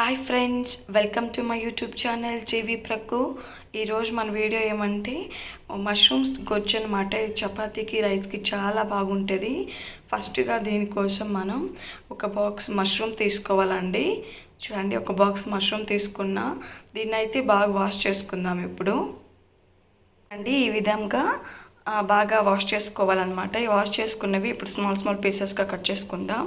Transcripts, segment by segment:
Hi friends welcome to my YouTube channel JV ప్రకు ఈరోజు మన వీడియో ఏమంటే మష్రూమ్స్ గొజ్జు అనమాట చపాతీకి రైస్కి చాలా బాగుంటుంది. ఫస్ట్గా దీనికోసం మనం ఒక బాక్స్ మష్రూమ్ తీసుకోవాలండి. చూడండి ఒక బాక్స్ మష్రూమ్ తీసుకున్నా దీన్ని అయితే బాగా వాష్ చేసుకుందాం ఇప్పుడు. అండి ఈ విధంగా బాగా వాష్ చేసుకోవాలన్నమాట. ఈ వాష్ చేసుకున్నవి ఇప్పుడు స్మాల్ స్మాల్ పీసెస్గా కట్ చేసుకుందాం.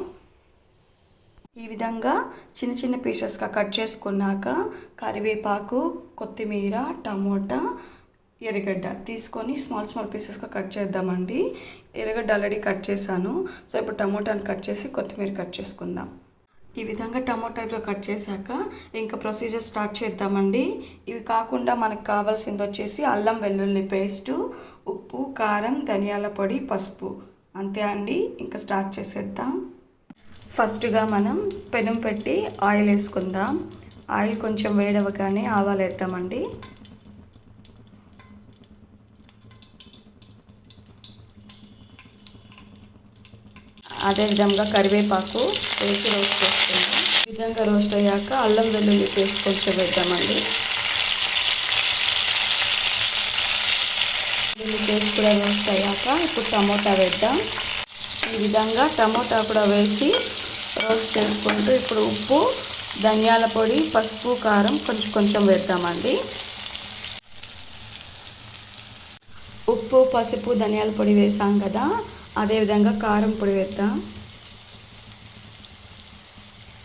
ఈ విధంగా చిన్న చిన్న పీసెస్గా కట్ చేసుకున్నాక కరివేపాకు కొత్తిమీర టమోటా ఎర్రగడ్డ తీసుకొని స్మాల్ స్మాల్ పీసెస్గా కట్ చేద్దామండి. ఎర్రగడ్డ ఆల్రెడీ కట్ చేశాను. సో ఇప్పుడు టమోటాని కట్ చేసి కొత్తిమీర కట్ చేసుకుందాం. ఈ విధంగా టమోటాలు కట్ చేశాక ఇంకా ప్రొసీజర్ స్టార్ట్ చేద్దామండి. ఇవి కాకుండా మనకు కావాల్సింది వచ్చేసి అల్లం వెల్లుల్లి పేస్టు ఉప్పు కారం ధనియాల పొడి పసుపు. అంతే అండి. ఇంకా స్టార్ట్ చేసేద్దాం. ఫస్ట్గా మనం పెనం పెట్టి ఆయిల్ వేసుకుందాం. ఆయిల్ కొంచెం వేడవగానే ఆవాలు వేద్దామండి. అదేవిధంగా కరివేపాకు వేసి రోస్ట్ చేసుకుందాం. ఈ విధంగా రోస్ట్ అయ్యాక అల్లం వెల్లుల్లి పేస్ట్ కొంచెం వేద్దామండి. వెల్లుల్లి పేస్ట్ కూడా రోస్ట్ అయ్యాక ఇప్పుడు టమోటా వేద్దాం. ఈ విధంగా టమోటా కూడా వేసి రోస్ట్ చేసుకుంటూ ఇప్పుడు ఉప్పు ధనియాల పొడి పసుపు కారం కొంచెం కొంచెం వేద్దామండి. ఉప్పు పసుపు ధనియాల పొడి వేసాం కదా అదేవిధంగా కారం పొడి వేద్దాం.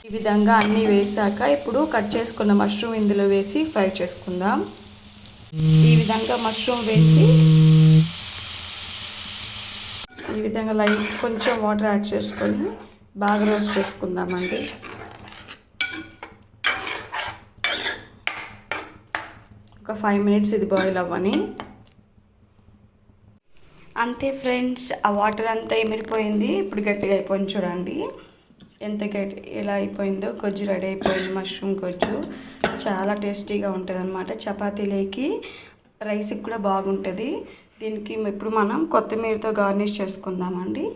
ఈ విధంగా అన్నీ వేసాక ఇప్పుడు కట్ చేసుకున్న మష్రూమ్ ఇందులో వేసి ఫ్రై చేసుకుందాం. ఈ విధంగా మష్రూమ్ వేసి ఈ విధంగా లైట్ కొంచెం వాటర్ యాడ్ చేసుకొని బాగా రోస్ట్ చేసుకుందామండి. ఒక ఫైవ్ మినిట్స్ ఇది బాయిల్ అవ్వని. అంతే ఫ్రెండ్స్ ఆ వాటర్ అంతా ఎమిరిపోయింది ఇప్పుడు గట్టిగా అయిపోయింది చూడండి. ఎంత గట్టి ఎలా అయిపోయిందో కొజ్జు రెడీ అయిపోయింది మష్రూమ్ గొజ్జు చాలా టేస్టీగా ఉంటుంది అనమాట చపాతీలోకి రైస్కి కూడా బాగుంటుంది. దీనికి ఇప్పుడు మనం కొత్తిమీరతో గార్నిష్ చేసుకుందామండి.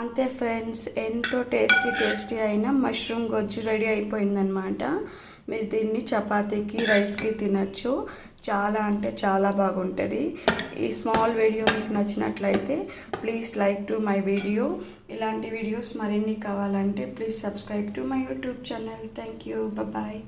అంతే ఫ్రెండ్స్ ఎంతో టేస్టీ టేస్టీ అయిన మష్రూమ్ గొజ్జు రెడీ అయిపోయిందనమాట మీరు దీన్ని చపాతీకి రైస్కి తినచ్చు. చాలా అంటే చాలా బాగుంటుంది. ఈ స్మాల్ వీడియో మీకు నచ్చినట్లయితే please like to my video. ఇలాంటి వీడియోస్ మరిన్ని కావాలంటే please subscribe to my YouTube channel. Thank you. Bye